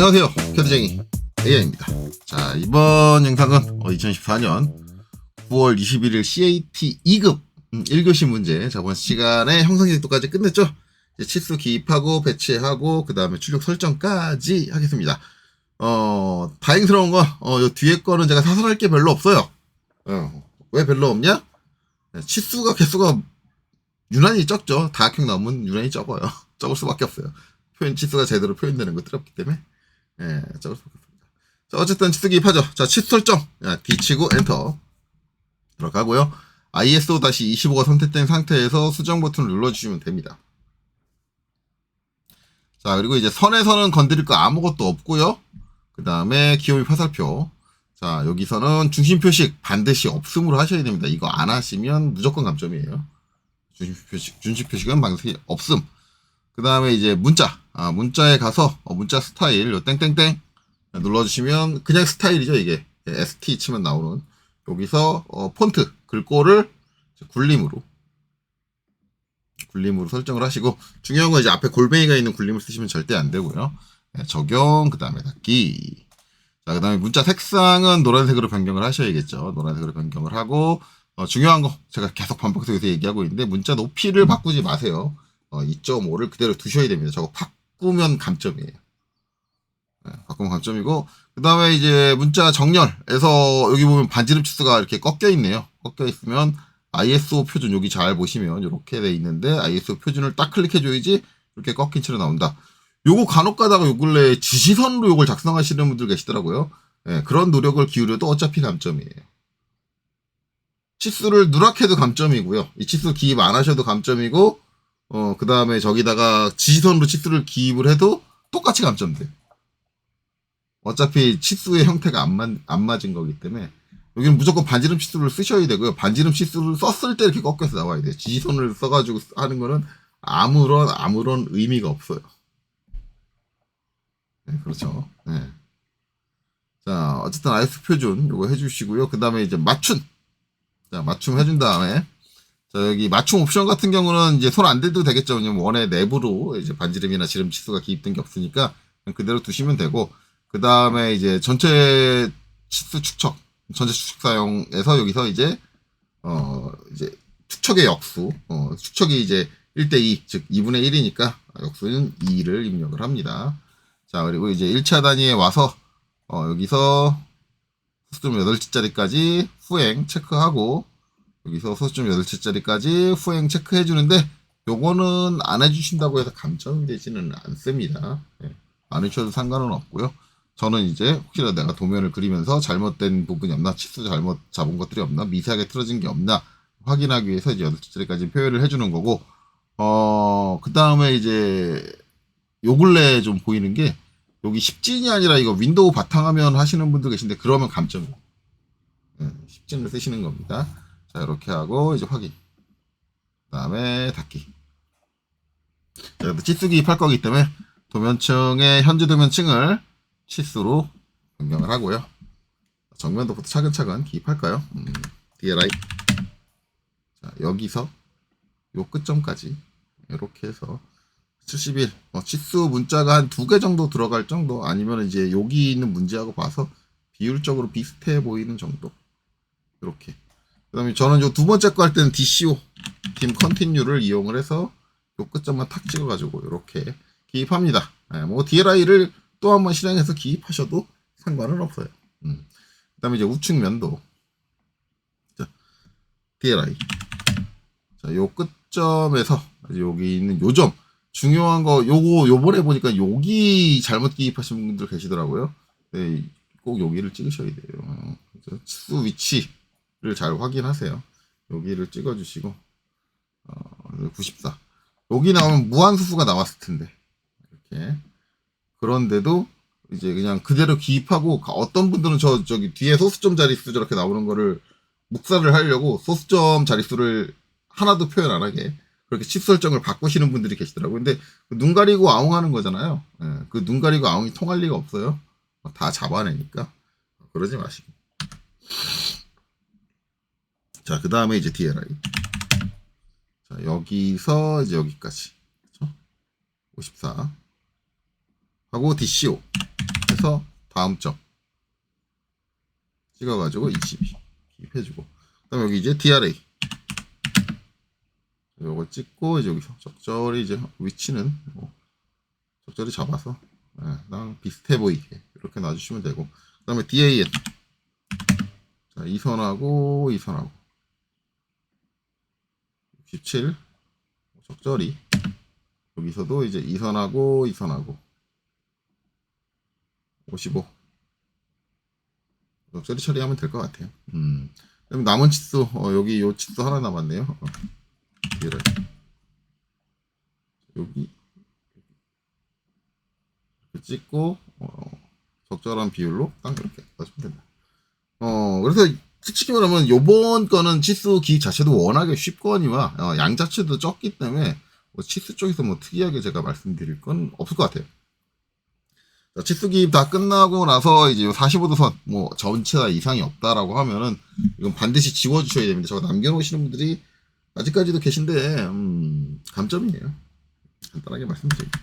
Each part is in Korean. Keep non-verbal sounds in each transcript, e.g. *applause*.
안녕하세요. 캐드쟁이 AI입니다. 자, 이번 영상은 2014년 9월 21일 CAT 2급 1교시 문제 저번 시간에 형성지도까지 끝냈죠? 치수 기입하고 배치하고 그 다음에 출력 설정까지 하겠습니다. 어, 다행스러운 건, 어, 요 뒤에 거는 제가 사설할 게 별로 없어요. 어, 왜 별로 없냐? 네, 치수가 개수가 유난히 적죠. 다학형 나오면 유난히 적어요. *laughs* 적을 수밖에 없어요. 표현 치수가 제대로 표현되는 것들이 없기 때문에. 예. 자, 어쨌든 치수 기입하죠. 자, 치수 설정. 야, D 치고 엔터. 들어가고요. ISO-25가 선택된 상태에서 수정 버튼을 눌러주시면 됩니다. 자, 그리고 이제 선에서는 건드릴 거 아무것도 없고요. 그 다음에 기호입 화살표. 자, 여기서는 중심 표식 반드시 없음으로 하셔야 됩니다. 이거 안 하시면 무조건 감점이에요. 중심 표식, 중심 표식은 반드시 없음. 그 다음에 이제 문자. 아, 문자에 가서, 어, 문자 스타일, 요 땡땡땡 눌러주시면 그냥 스타일이죠, 이게. ST 치면 나오는. 여기서, 어, 폰트, 글꼴을 굴림으로. 굴림으로 설정을 하시고, 중요한 건 이제 앞에 골뱅이가 있는 굴림을 쓰시면 절대 안 되고요. 네, 적용, 그 다음에 닫기. 자, 그 다음에 문자 색상은 노란색으로 변경을 하셔야겠죠. 노란색으로 변경을 하고, 어, 중요한 거, 제가 계속 반복해서 얘기하고 있는데, 문자 높이를 바꾸지 마세요. 어, 2.5를 그대로 두셔야 됩니다. 저거 바꾸면 감점이에요. 네, 바꾸면 감점이고, 그 다음에 이제 문자 정렬에서 여기 보면 반지름 치수가 이렇게 꺾여 있네요. 꺾여 있으면 ISO 표준 여기 잘 보시면 이렇게 돼 있는데 ISO 표준을 딱 클릭해줘야지 이렇게 꺾인 채로 나온다. 요거 간혹 가다가 요 근래 지시선으로 요걸 작성하시는 분들 계시더라고요. 예, 그런 노력을 기울여도 어차피 감점이에요. 치수를 누락해도 감점이고요. 이 치수 기입 안 하셔도 감점이고, 어, 그 다음에 저기다가 지시선으로 치수를 기입을 해도 똑같이 감점돼. 어차피 치수의 형태가 안, 맞, 안 맞은 거기 때문에, 여기는 무조건 반지름 치수를 쓰셔야 되고요. 반지름 치수를 썼을 때 이렇게 꺾여서 나와야 돼요. 지시선을 써가지고 하는 거는 아무런, 아무런 의미가 없어요. 네, 그렇죠. 네. 자, 어쨌든 IS 표준 요거 해주시고요. 그 다음에 이제 맞춤. 자, 맞춤 해준 다음에 자, 여기 맞춤 옵션 같은 경우는 이제 손 안 대도 되겠죠. 왜냐면 원의 내부로 이제 반지름이나 지름 치수가 기입된 게 없으니까 그대로 두시면 되고 그 다음에 이제 전체 치수 축척, 전체 축척 사용에서 여기서 이제 어 이제 축척의 역수, 어 축척이 이제 1대2, 즉 2분의 1이니까 역수는 2를 입력을 합니다. 자, 그리고 이제 1차 단위에 와서, 어, 여기서 소수점 8치짜리까지 후행 체크하고, 여기서 소수점 8치짜리까지 후행 체크해 주는데, 요거는 안 해주신다고 해서 감점이 되지는 않습니다. 예, 안 해주셔도 상관은 없고요. 저는 이제 혹시라도 내가 도면을 그리면서 잘못된 부분이 없나, 치수 잘못 잡은 것들이 없나, 미세하게 틀어진 게 없나, 확인하기 위해서 이제 8치짜리까지 표현을 해주는 거고, 어, 그 다음에 이제, 요 근래 좀 보이는 게 여기 10진이 아니라 이거 윈도우 바탕화면 하시는 분들 계신데 그러면. 네, 10진을 쓰시는 겁니다. 자 이렇게 하고 이제 확인. 그 다음에 닫기. 자, 치수 기 입할 거기 때문에 도면층의 현재 도면층을 치수로 변경을 하고요. 정면도부터 차근차근 기입할까요? 음, DLI. 자 여기서 요 끝점까지 이렇게 해서 71. 어, 치수 문자가 한 두 개 정도 들어갈 정도 아니면 이제 여기 있는 문제하고 봐서 비율적으로 비슷해 보이는 정도. 이렇게. 그다음에 저는 요 두 번째 거 할 때는 DCO 팀 컨티뉴를 이용을 해서 요 끝점만 탁 찍어가지고 이렇게 기입합니다. 네, 뭐 DLI를 또 한번 실행해서 기입하셔도 상관은 없어요. 음. 그다음에 이제 우측 면도. 자, DLI. 자, 요 끝점에서 여기 있는 요점. 중요한 거 요거 요번에 보니까 여기 잘못 기입하신 분들 계시더라고요. 네, 꼭 여기를 찍으셔야 돼요. 그래서 치수 위치를 잘 확인하세요. 여기를 찍어주시고 어, 94. 여기 나오면 무한수수가 나왔을 텐데 이렇게 그런데도 이제 그냥 그대로 기입하고 어떤 분들은 저 저기 뒤에 소수점 자릿수 저렇게 나오는 거를 묵살을 하려고 소수점 자릿수를 하나도 표현 안 하게 그렇게 칩 설정을 바꾸시는 분들이 계시더라고요. 근데 눈 가리고 아웅하는 거잖아요. 예, 그눈 가리고 아웅이 통할 리가 없어요. 다 잡아내니까 그러지 마시고. 자, 그 다음에 이제 DLI. 자, 여기서 이제 여기까지. 그렇죠? 54. 하고 DCO 해서 다음 점 찍어가지고 22 기입해주고 그 다음 여기 이제 DRA 요거 찍고 이제 여기서 적절히 이제 위치는 뭐 적절히 잡아서 예, 랑 비슷해 보이게 이렇게 놔주시면 되고 그 다음에 DAN 자, 이 선하고 이 선하고 67 적절히 여기서도 이제 이 선하고 이 선하고 55 적절히 처리하면 될 것 같아요. 음. 그럼 남은 치수 어, 여기 요 치수 하나 남았네요. 어. 얘를 여기 이렇게 찍고 어, 적절한 비율로 딱 이렇게 넣으시면 된다. 어 그래서 솔직히 말하면 요번 거는 치수 기획 자체도 워낙에 쉽거니와 어, 양 자체도 적기 때문에 뭐 치수 쪽에서 뭐 특이하게 제가 말씀드릴 건 없을 것 같아요. 자, 치수 기입 다 끝나고 나서 이제 45도 선, 뭐, 전체 다 이상이 없다라고 하면은, 이건 반드시 지워주셔야 됩니다. 저거 남겨놓으시는 분들이 아직까지도 계신데, 음, 감점이에요. 간단하게 말씀드릴게요.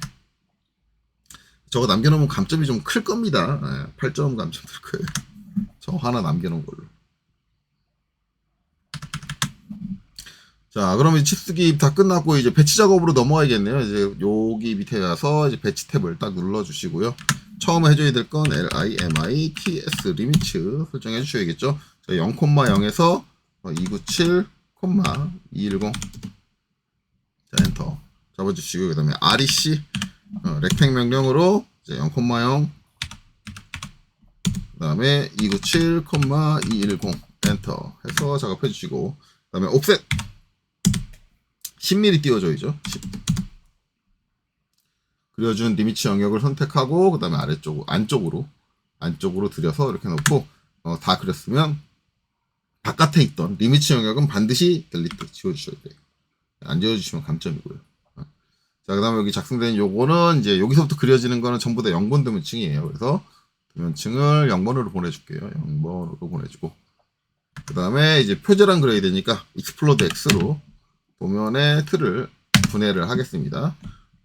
저거 남겨놓으면 감점이 좀 클 겁니다. 예, 8점 감점 들 거예요. 저 하나 남겨놓은 걸로. 자, 그러면 기입 다 끝났고 이제 배치 작업으로 넘어가야겠네요. 이제 여기 밑에 가서 이제 배치 탭을 딱 눌러주시고요. 처음 해줘야 될 건 LIMI TS 리미츠 설정해 주셔야겠죠. 자, 0,0에서 297, 210. 자, 엔터 잡아주시고 그 다음에 REC 어, 렉탱 명령으로 이제 0,0 그 다음에 297, 210 엔터 해서 작업해 주시고 그 다음에 옵셋 10mm 띄워줘야죠. 10. 그려준 리미치 영역을 선택하고 그 다음에 아래쪽 안쪽으로 안쪽으로 들여서 이렇게 놓고 어, 다 그렸으면 바깥에 있던 리미치 영역은 반드시 델리트 지워주셔야 돼요. 안 지워주시면 감점이고요. 어. 자, 그 다음에 여기 작성된 요거는 이제 여기서부터 그려지는 거는 전부 다 0번 드문층이에요. 그래서 드문층을 0번으로 보내줄게요. 0번으로 보내주고 그 다음에 이제 표제랑 그려야 되니까 익스플로드 X로 도면의 틀을 분해를 하겠습니다.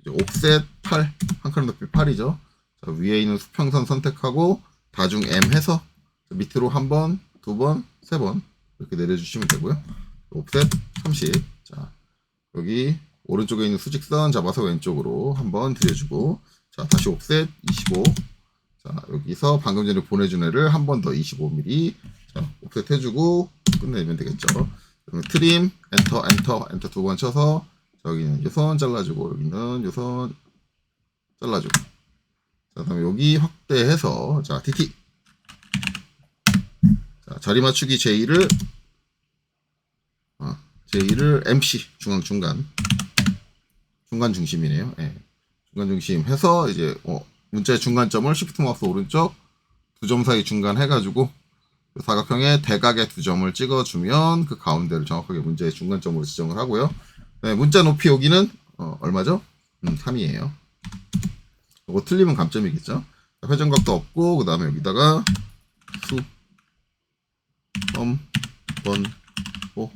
이제 옵셋 8, 한 칸 높이 8이죠. 자, 위에 있는 수평선 선택하고 다중 M 해서 밑으로 한 번, 두 번, 세 번 이렇게 내려주시면 되고요. 옵셋 30. 자, 여기 오른쪽에 있는 수직선 잡아서 왼쪽으로 한번 들여주고 자, 다시 옵셋 25. 자, 여기서 방금 전에 보내준 애를 한 번 더 25mm 자, 옵셋 해주고 끝내면 되겠죠. 트림, 엔터, 엔터, 엔터 두 번 쳐서 저기는 요선 잘라주고 여기는 요선 잘라주고 자 그다음에 여기 확대해서 자 TT 자 자리 맞추기 J를 아, J를 MC 중앙 중간 중간 중심이네요. 예. 중간 중심 해서 이제 어, 문자의 중간점을 Shift 마우스 오른쪽 두 점 사이 중간 해가지고 그 사각형의 대각의 두 점을 찍어주면 그 가운데를 정확하게 문제의 중간점으로 지정을 하고요. 네, 문자 높이 여기는 어, 얼마죠? 음, 3이에요. 이거 틀리면 감점이겠죠? 자, 회전각도 없고 그 다음에 여기다가 수, 점, 번, 호.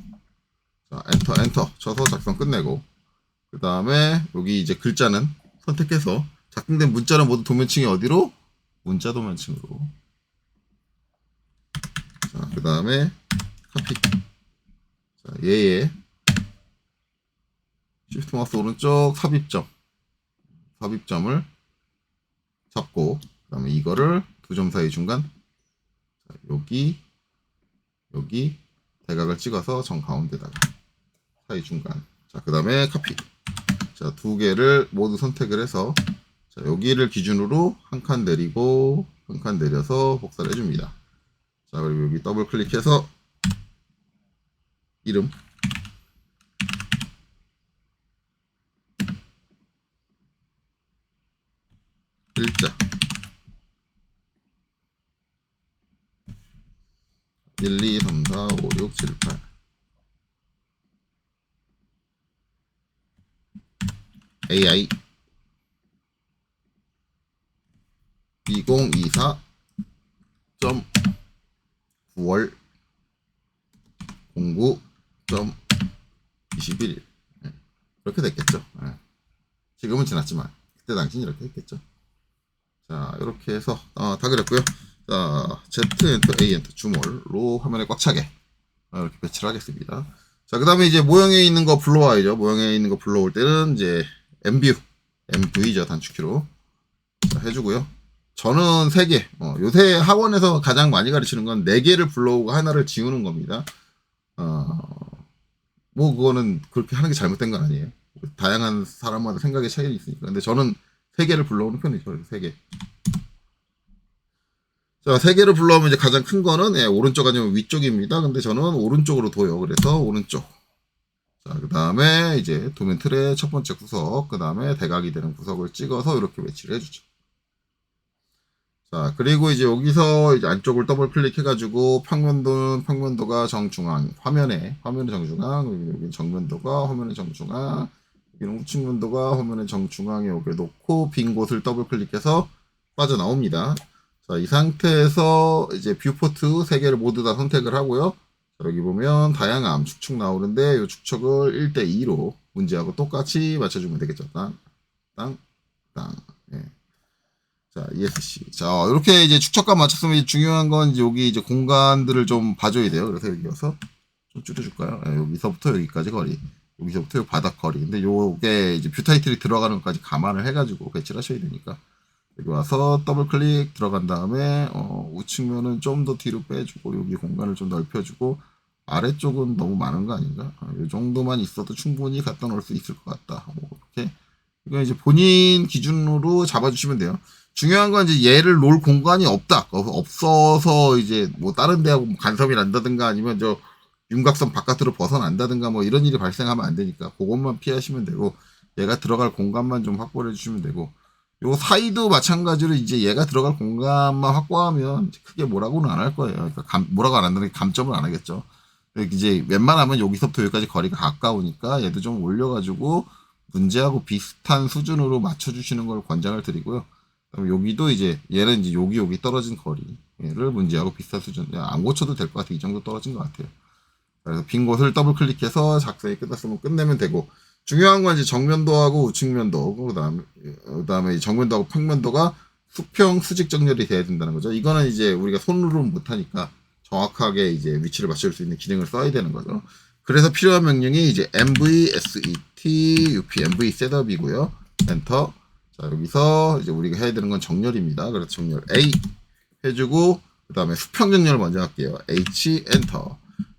자, 엔터, 엔터 쳐서 작성 끝내고 그 다음에 여기 이제 글자는 선택해서 작성된 문자는 모두 도면층이 어디로? 문자 도면층으로. 자, 그 다음에 카피. 자, 얘의 시프트 마우스 오른쪽 삽입점. 삽입점을 잡고, 그 다음에 이거를 두 점 사이 중간. 자, 여기, 여기 대각을 찍어서 정 가운데다가 사이 중간. 자, 그 다음에 카피. 자, 두 개를 모두 선택을 해서 자, 여기를 기준으로 한 칸 내리고 한 칸 내려서 복사를 해줍니다. 자, 그리고 여기 더블 클릭해서 이름. 글자. 1, 2, 3, 4, 5, 6, 7, 8 AI 2024점 9월 09점 21일 이렇게 됐겠죠. 예. 지금은 지났지만 그때 당시는 이렇게 했겠죠. 자, 이렇게 해서 아, 다 그렸고요. 자, Z 엔터 A 엔터 주몰로 화면에 꽉 차게 아, 이렇게 배치를 하겠습니다. 자, 그 다음에 이제 모형에 있는 거 불러와야죠. 모형에 있는 거 불러올 때는 이제 MView, MV죠 단축키로 자, 해주고요. 저는 3개. 어, 요새 학원에서 가장 많이 가르치는 건 4개를 불러오고 하나를 지우는 겁니다. 어, 뭐 그거는 그렇게 하는 게 잘못된 건 아니에요. 다양한 사람마다 생각의 차이는 있으니까. 근데 저는 3개를 불러오는 편이죠. 3개. 자, 3개를 불러오면 이제 가장 큰 거는 예, 오른쪽 아니면 위쪽입니다. 근데 저는 오른쪽으로 둬요. 그래서 오른쪽. 자, 그 다음에 이제 도면 틀의 첫 번째 구석, 그 다음에 대각이 되는 구석을 찍어서 이렇게 배치를 해주죠. 자, 그리고 이제 여기서 이제 안쪽을 더블 클릭해가지고 평면도는 평면도가 정중앙, 화면에, 화면의 정중앙, 여기 정면도가 화면의 정중앙, 여기는 우측면도가 화면의 정중앙에 여기 놓고 빈 곳을 더블 클릭해서 빠져나옵니다. 자, 이 상태에서 이제 뷰포트 3개를 모두 다 선택을 하고요. 자, 여기 보면 다양함 축척 나오는데 이 축척을 1대2로 문제하고 똑같이 맞춰주면 되겠죠. 땅, 땅, 땅. 예. 자, ESC. 자, 이렇게 이제 맞췄으면 이제 중요한 건 이제 여기 이제 공간들을 좀 봐줘야 돼요. 그래서 여기 와서 좀 줄여줄까요? 예, 여기서부터 여기까지 거리. 여기서부터 요 바닥 거리. 근데 요게 이제 뷰 타이틀이 들어가는 것까지 감안을 해가지고 배치를 하셔야 되니까. 여기 와서 더블 클릭 들어간 다음에 어, 우측면은 좀 더 뒤로 빼주고 여기 공간을 좀 넓혀주고 아래쪽은 너무 많은 거 아닌가? 아, 이 정도만 있어도 충분히 갖다 놓을 수 있을 것 같다. 뭐 이렇게 이거 이제 본인 기준으로 잡아주시면 돼요. 중요한 건 이제 얘를 놓을 공간이 없다. 어, 없어서 이제 뭐 다른 데하고 뭐 간섭이 난다든가 아니면 저 윤곽선 바깥으로 벗어난다든가 뭐 이런 일이 발생하면 안 되니까 그것만 피하시면 되고 얘가 들어갈 공간만 좀 확보해 주시면 되고 요 사이도 마찬가지로 이제 얘가 들어갈 공간만 확보하면 크게 뭐라고는 안 할 거예요. 그러니까 감, 뭐라고 안 한다는 게 감점을 안 하겠죠. 이제 웬만하면 여기서부터 여기까지 거리가 가까우니까 얘도 좀 올려가지고 문제하고 비슷한 수준으로 맞춰주시는 걸 권장을 드리고요. 그럼 여기도 이제 얘는 이제 여기 여기 떨어진 거리를 문제하고 비슷한 수준 안 고쳐도 될 것 같아요. 이 정도 떨어진 것 같아요. 그래서 빈 곳을 더블 클릭해서 작성이 끝났으면 끝내면 되고 중요한 건 이제 정면도하고 우측면도 그다음에 그다음에 이 정면도하고 평면도가 수평 수직 정렬이 돼야 된다는 거죠. 이거는 이제 우리가 손으로는 못하니까 정확하게 이제 위치를 맞출 수 있는 기능을 써야 되는 거죠. 그래서 필요한 명령이 이제 mv set up mv 셋업이고요. 엔터. 자 여기서 이제 우리가 해야 되는 건 정렬입니다. 그래서 정렬 A 해주고 그 다음에 수평 정렬 먼저 할게요. H 엔터.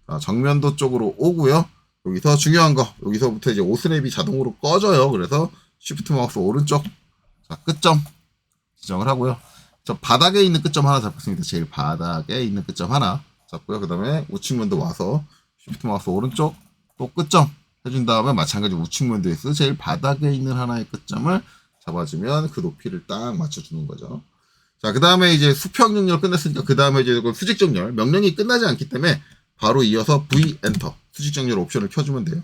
자, 정면도 쪽으로 오고요. 여기서 중요한 거 여기서부터 이제 오스랩이 자동으로 꺼져요. 그래서 쉬프트 마우스 오른쪽 자 끝점 지정을 하고요. 저 바닥에 있는 끝점 하나 잡겠습니다. 제일 바닥에 있는 끝점 하나 잡고요. 그 다음에 우측면도 와서 쉬프트 마우스 오른쪽 또 끝점 해준 다음에 마찬가지 우측면도에서 제일 바닥에 있는 하나의 끝점을 잡아주면 그 높이를 딱 맞춰주는 거죠. 자, 그 다음에 이제 수평 정렬 끝냈으니까 그 다음에 이제 이건 수직 정렬 명령이 끝나지 않기 때문에 바로 이어서 V 엔터 수직 정렬 옵션을 켜주면 돼요.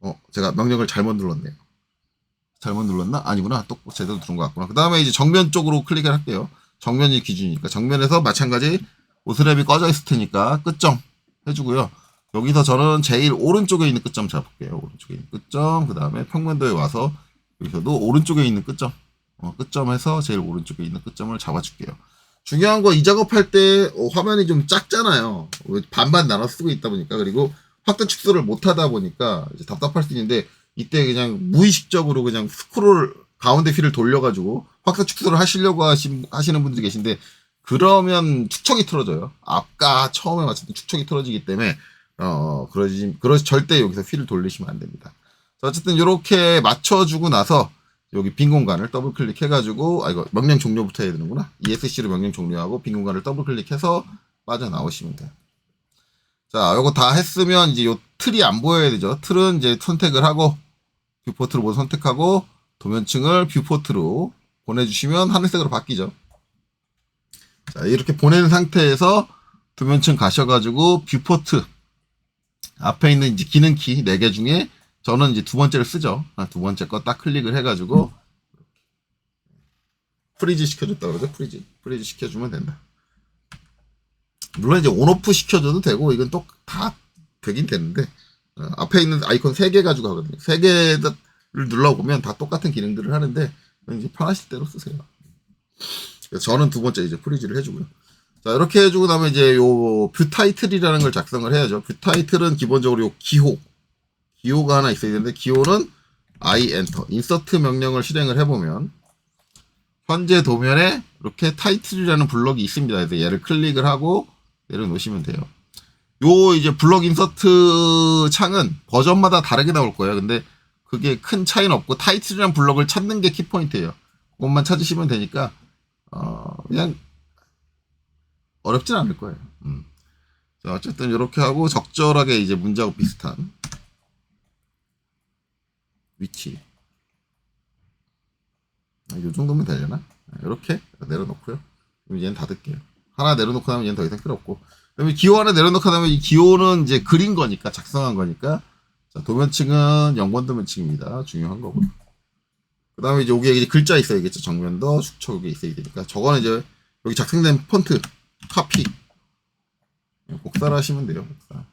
어, 제가 명령을 잘못 눌렀네요. 잘못 눌렀나? 아니구나. 또 제대로 누른 것 같구나. 그 다음에 이제 정면 쪽으로 클릭을 할게요. 정면이 기준이니까 정면에서 마찬가지 오스랩이 꺼져 있을 테니까 끝점 해주고요. 여기서 저는 제일 오른쪽에 있는 끝점 잡을게요. 오른쪽에 있는 끝점. 그 다음에 평면도에 와서 여기서도 오른쪽에 있는 끝점. 어, 끝점에서 제일 오른쪽에 있는 끝점을 잡아줄게요. 중요한 건 이 작업할 때 어, 화면이 좀 작잖아요. 반반 나눠 쓰고 있다 보니까 그리고 확대 축소를 못 하다 보니까 답답할 수 있는데 이때 그냥 무의식적으로 그냥 스크롤 가운데 휠을 돌려가지고 확대 축소를 하시려고 하신, 하시는 분들이 계신데 그러면 축척이 틀어져요. 아까 처음에 맞췄던 축척이 틀어지기 때문에 어 그러지 그러지 절대 여기서 휠을 돌리시면 안 됩니다. 자, 어쨌든 이렇게 맞춰주고 나서 여기 빈 공간을 더블 클릭해가지고 아 이거 명령 종료부터 해야 되는구나. ESC로 명령 종료하고 빈 공간을 더블 클릭해서 빠져나오시면 돼요. 자, 요거 다 했으면 이제 요 틀이 안 보여야 되죠. 틀은 이제 선택을 하고 뷰포트로 모두 선택하고 도면층을 뷰포트로 보내주시면 하늘색으로 바뀌죠. 자, 이렇게 보낸 상태에서 도면층 가셔가지고 뷰포트 앞에 있는 이제 기능 키 4개 중에 저는 이제 두 번째를 쓰죠. 아, 두 번째 거 딱 클릭을 해가지고 프리즈 시켜줬다 그러죠. 프리즈. 프리즈 시켜주면 된다. 물론 이제 온오프 시켜줘도 되고 이건 또 다 되긴 되는데 어, 앞에 있는 아이콘 3개 가지고 하거든요. 3개를 눌러보면 다 똑같은 기능들을 하는데 이제 편하실 대로 쓰세요. 저는 두 번째 이제 프리즈를 해주고요. 자, 이렇게 해주고 나면 이제 요 뷰 타이틀이라는 걸 작성을 해야죠. 뷰 타이틀은 기본적으로 요 기호. 기호가 하나 있어야 되는데, 기호는 I 엔터. 인서트 명령을 실행을 해보면, 현재 도면에 이렇게 타이틀이라는 블럭이 있습니다. 그래서 얘를 클릭을 하고 내려놓으시면 돼요. 요 이제 블럭 인서트 창은 버전마다 다르게 나올 거예요. 근데 그게 큰 차이는 없고 타이틀이라는 블럭을 찾는 게 키포인트예요. 그것만 찾으시면 되니까 어 그냥 어렵진 않을 거예요. 음. 자 어쨌든 이렇게 하고 적절하게 이제 문제하고 비슷한 위치 아, 요 정도면 되려나? 이렇게 내려놓고요. 그럼 얘는 닫을게요. 하나 내려놓고 나면 얘는 더 이상 필요 없고. 그다음에 기호 하나 내려놓고 나면 이 기호는 이제 그린 거니까 작성한 거니까 자, 도면층은 0번 도면층입니다. 중요한 거고요. 그 다음에 이제 여기에 이제 글자 있어야겠죠. 정면도 축척 여기 있어야 되니까 저거는 이제 여기 작성된 폰트 카피 복사를 하시면 돼요. 복사.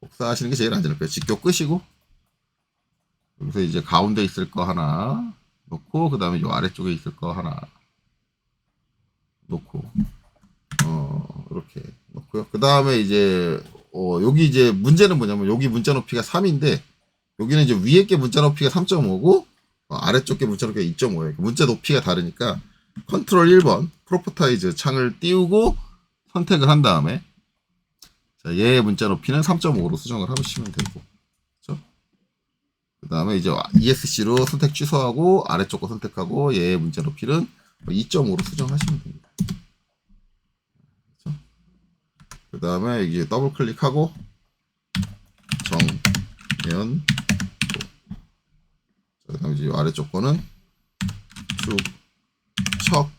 복사하시는 게 제일 안전할 거예요. 직교 끄시고 여기서 이제 가운데 있을 거 하나 놓고 그 다음에 요 아래쪽에 있을 거 하나 놓고 어 이렇게 놓고요. 그 다음에 이제 어 여기 이제 문제는 뭐냐면 여기 문자 높이가 3인데 여기는 이제 위에 게 문자 높이가 3.5고 어, 아래쪽 게 문자 높이가 2.5예요. 문자 높이가 다르니까 컨트롤 1번 프로포타이즈 창을 띄우고 선택을 한 다음에 자, 얘의 문자 높이는 3.5로 수정을 하시면 되고? 그 다음에 이제 ESC로 선택 취소하고 아래쪽 거 선택하고 얘의 문자 높이는 2.5로 수정하시면 됩니다. 그렇죠? 그 다음에 이게 더블 클릭하고 정면 그 다음에 이제 아래쪽 거는 쭉척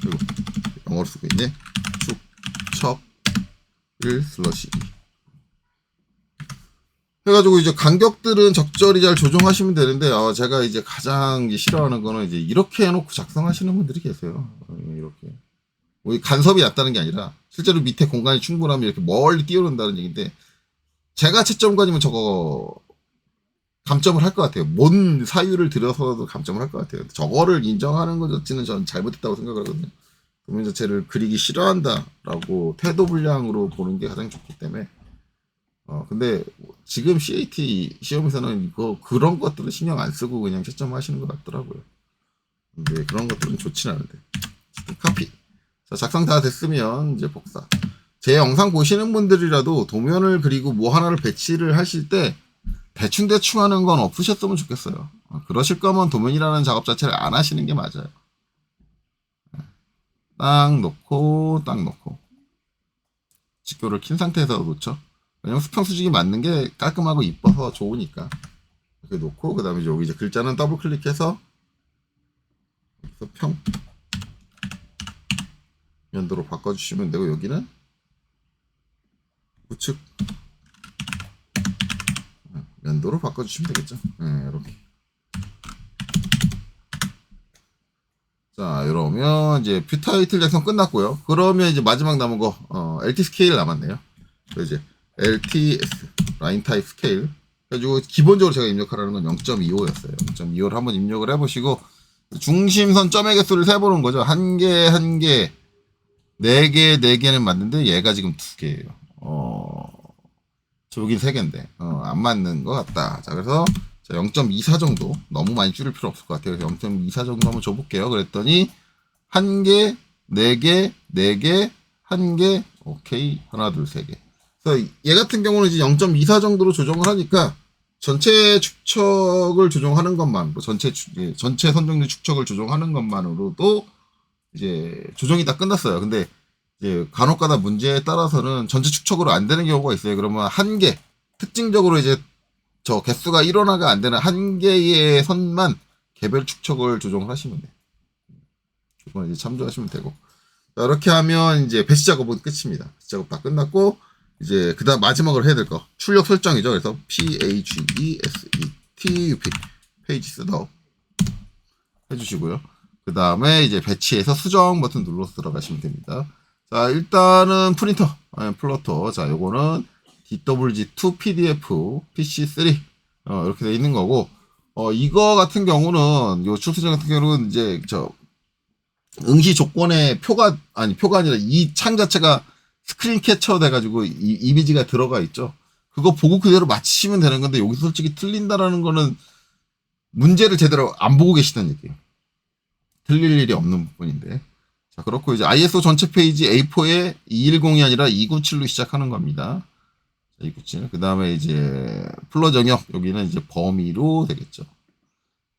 그리고 영어로 쓰고 있네 쭉척 1 슬러시 2 해가지고 이제 간격들은 적절히 잘 조정하시면 되는데 어, 제가 이제 가장 싫어하는 거는 이제 이렇게 해놓고 작성하시는 분들이 계세요. 어, 이렇게 뭐 간섭이 얕다는 게 아니라 실제로 밑에 공간이 충분하면 이렇게 멀리 띄워놓는다는 얘기인데 제가 채점관이면 저거 감점을 할 것 같아요. 뭔 사유를 들여서도 감점을 할 것 같아요. 저거를 인정하는 것 자체는 저는 잘못했다고 생각을 하거든요. 도면 자체를 그리기 싫어한다라고 태도 불량으로 보는 게 가장 좋기 때문에 어 근데 지금 CAT 시험에서는 이거 그런 것들은 신경 안 쓰고 그냥 채점하시는 것 같더라고요. 근데 그런 것들은 좋진 않은데 카피 자 작성 다 됐으면 이제 복사 제 영상 보시는 분들이라도 도면을 그리고 뭐 하나를 배치를 하실 때 대충대충 하는 건 없으셨으면 좋겠어요. 어, 그러실 거면 도면이라는 작업 자체를 안 하시는 게 맞아요. 딱 놓고, 딱 놓고. 직교를 킨 상태에서 놓죠. 왜냐면 수평 수직이 맞는 게 깔끔하고 이뻐서 좋으니까. 이렇게 놓고, 그 다음에 여기 이제 글자는 더블 클릭해서, 평. 연도로 바꿔주시면 되고, 여기는 우측. 연도로 바꿔주시면 되겠죠. 네, 이렇게. 자, 이러면 이제 뷰 타이틀 작성 끝났고요. 그러면 이제 마지막 남은 거 어, LT 스케일 남았네요. 이제 LTS 라인 타입 스케일. 그래가지고 기본적으로 제가 입력하라는 건 0.25였어요. 0.25를 한번 입력을 해보시고 중심선 점의 개수를 세보는 거죠. 한 개, 한 개, 네 개, 네 개는 맞는데 얘가 지금 두 개예요. 어, 저긴 세 개인데 어, 안 맞는 것 같다. 자, 그래서 0.24 정도 너무 많이 줄일 필요 없을 것 같아요. 0.24 정도 한번 줘볼게요. 그랬더니 한 개, 네 개, 네 개, 한 개, 오케이 하나, 둘, 세 개. 그래서 얘 같은 경우는 이제 0.24 정도로 조정을 하니까 전체 축척을 조정하는 것만, 뭐 전체 추- 예, 전체 선정률 축척을 조정하는 것만으로도 이제 조정이 다 끝났어요. 근데 이제 간혹가다 문제에 따라서는 전체 축척으로 안 되는 경우가 있어요. 그러면 한 개, 특징적으로 이제 저 개수가 1원화가 안 되는 한 개의 선만 개별 축척을 조정을 하시면 돼요. 이건 이제 참조하시면 되고. 자, 이렇게 하면 이제 배치 작업은 끝입니다. 배치 작업 다 끝났고, 이제 그 다음 마지막으로 해야 될 거. 출력 설정이죠. 그래서 PAGESETUP. 페이지 셋업 해주시고요. 그 다음에 이제 배치해서 수정 버튼 눌러서 들어가시면 됩니다. 자, 일단은 프린터, 아니, 플로터. 자, 요거는 DWG2 PDF PC3 어, 이렇게 돼 있는 거고 어, 이거 같은 경우는 요 출수정 같은 경우는 이제 저 응시 조건에 표가 아니 표가 아니라 이 창 자체가 스크린 캐쳐 돼가지고 이 이미지가 들어가 있죠. 그거 보고 그대로 맞히시면 되는 건데 여기서 솔직히 틀린다라는 거는 문제를 제대로 안 보고 계시다는 얘기예요. 틀릴 일이 없는 부분인데. 자, 그렇고 이제 ISO 전체 페이지 A4에 210이 아니라 297로 시작하는 겁니다. 자, 297. 그 다음에 이제 플러 정역, 여기는 이제 범위로 되겠죠.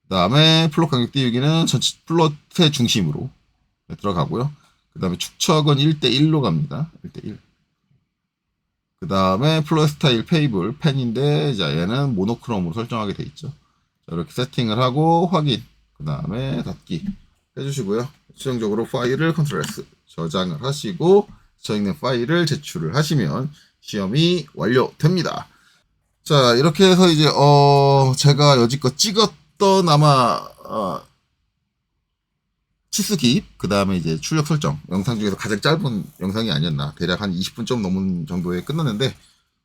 그 다음에 플롯 간격 띄우기는 전체 플롯의 중심으로 들어가고요. 그 다음에 축척은 1대1로 갑니다. 1대1. 그 다음에 플롯 스타일 페이블 펜인데, 자, 얘는 모노크롬으로 설정하게 돼 있죠. 자, 이렇게 세팅을 하고 확인. 그 다음에 닫기 해주시고요. 최종적으로 파일을 컨트롤 S 저장을 하시고 저있는 파일을 제출을 하시면 시험이 완료됩니다. 자, 이렇게 해서 이제, 어, 제가 여지껏 찍었던 아마, 어, 치수 기입, 그 다음에 이제 출력 설정, 영상 중에서 가장 짧은 영상이 아니었나. 대략 한 20분 좀 넘은 정도에 끝났는데,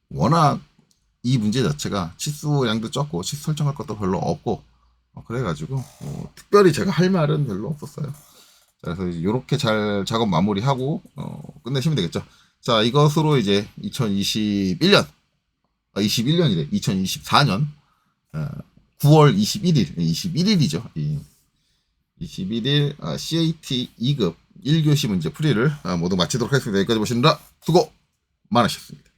워낙 이 문제 자체가 치수량도 적고, 치수 설정할 것도 별로 없고, 어, 그래가지고, 어, 특별히 제가 할 말은 별로 없었어요. 자, 그래서 이렇게 잘 작업 마무리하고, 어, 끝내시면 되겠죠. 자, 이것으로 이제 2021년, 아, 21년이래. 2024년, 어, 9월 21일, 21일이죠. 21일 아, CAT 2급 1교시 문제 풀이를 아, 모두 마치도록 하겠습니다. 여기까지 보시느라 수고 많으셨습니다.